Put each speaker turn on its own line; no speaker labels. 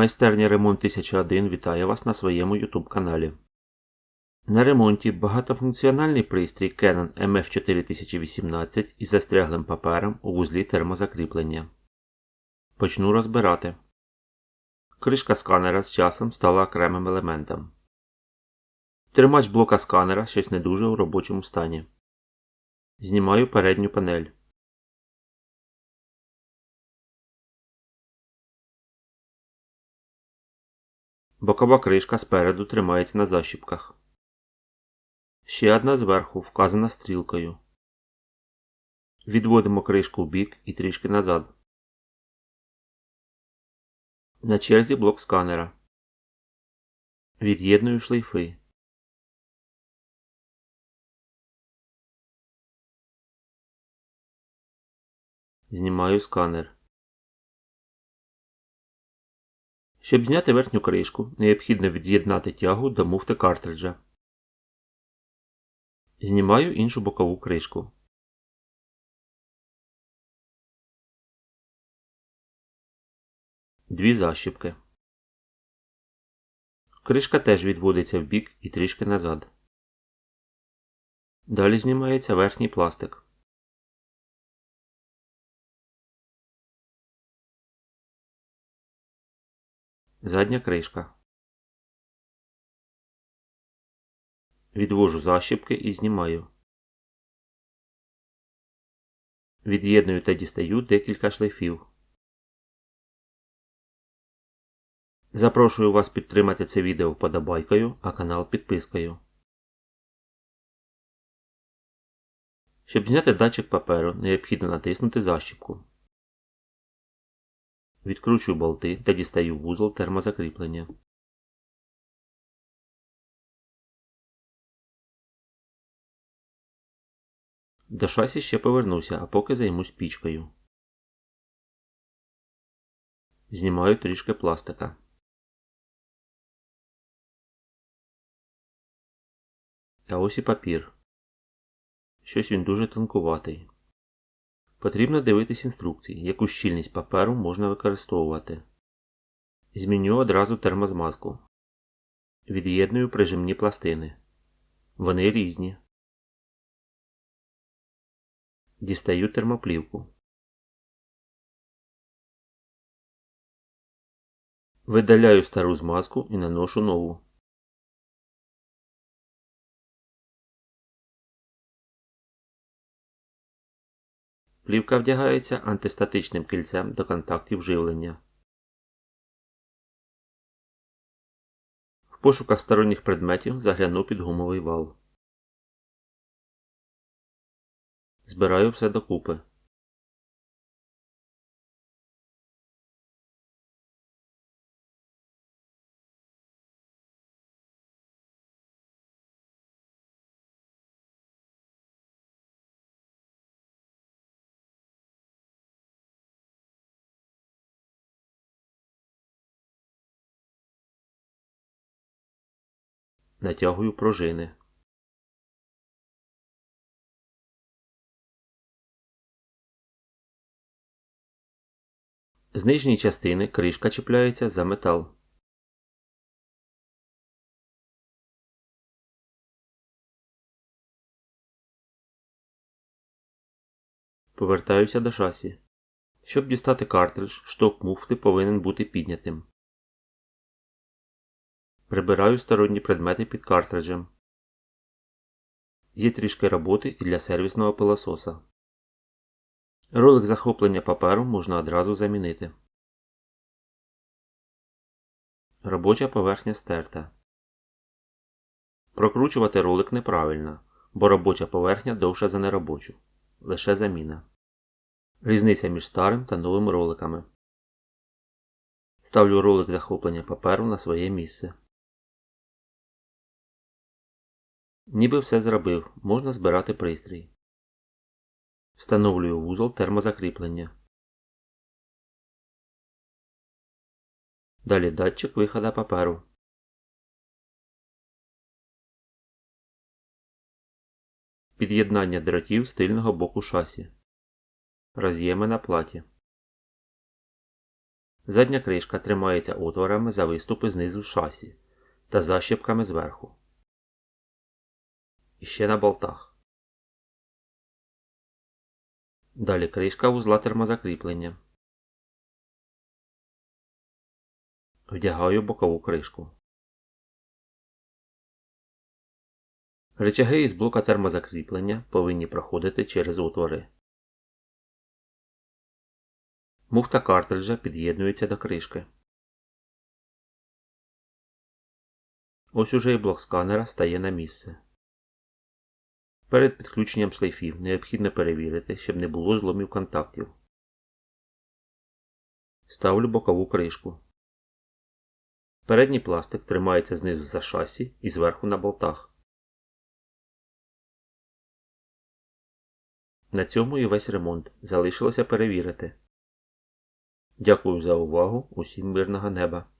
Майстерня Ремонт 1001 вітає вас на своєму YouTube каналі. На ремонті багатофункціональний пристрій Canon MF4018 із застряглим папером у вузлі термозакріплення. Почну розбирати. Кришка сканера з часом стала окремим елементом. Тримач блока сканера щось не дуже у робочому стані. Знімаю передню панель. Бокова кришка спереду тримається на защіпках. Ще одна зверху вказана стрілкою. Відводимо кришку в бік і трішки назад. На черзі блок сканера. Від'єдную шлейфи. Знімаю сканер. Щоб зняти верхню кришку, необхідно від'єднати тягу до муфти картриджа. Знімаю іншу бокову кришку. Дві защіпки. Кришка теж відводиться в бік і трішки назад. Далі знімається верхній пластик. Задня кришка. Відвожу защіпки і знімаю. Від'єдную та дістаю декілька шлейфів. Запрошую вас підтримати це відео вподобайкою, а канал підпискою. Щоб зняти датчик паперу, необхідно натиснути защіпку. Відкручую болти та дістаю вузол термозакріплення. До шасі ще повернуся, а поки займусь пічкою. Знімаю трішки пластика. А ось і папір. Щось він дуже тонкуватий. Потрібно дивитись інструкції, яку щільність паперу можна використовувати. Зміню одразу термозмазку. Від'єдную прижимні пластини. Вони різні. Дістаю термоплівку. Видаляю стару змазку і наношу нову. Плівка вдягається антистатичним кільцем до контактів живлення. В пошуках сторонніх предметів загляну під гумовий вал. Збираю все докупи. Натягую пружини. З нижньої частини кришка чіпляється за метал. Повертаюся до шасі. Щоб дістати картридж, шток муфти повинен бути піднятим. Прибираю сторонні предмети під картриджем. Є трішки роботи і для сервісного пилососа. Ролик захоплення паперу можна одразу замінити. Робоча поверхня стерта. Прокручувати ролик неправильно, бо робоча поверхня довша за неробочу. Лише заміна. Різниця між старим та новим роликами. Ставлю ролик захоплення паперу на своє місце. Ніби все зробив, можна збирати пристрій. Встановлюю вузол термозакріплення. Далі датчик виходу паперу. Під'єднання дротів з тильного боку шасі. Роз'єми на платі. Задня кришка тримається отворами за виступи знизу шасі та защіпками зверху. І ще на болтах. Далі кришка вузла термозакріплення. Вдягаю бокову кришку. Речаги із блока термозакріплення повинні проходити через отвори. Муфта картриджа під'єднується до кришки. Ось уже і блок сканера стає на місце. Перед підключенням шлейфів необхідно перевірити, щоб не було зломів контактів. Ставлю бокову кришку. Передній пластик тримається знизу за шасі і зверху на болтах. На цьому і весь ремонт. Залишилося перевірити. Дякую за увагу. Усім мирного неба!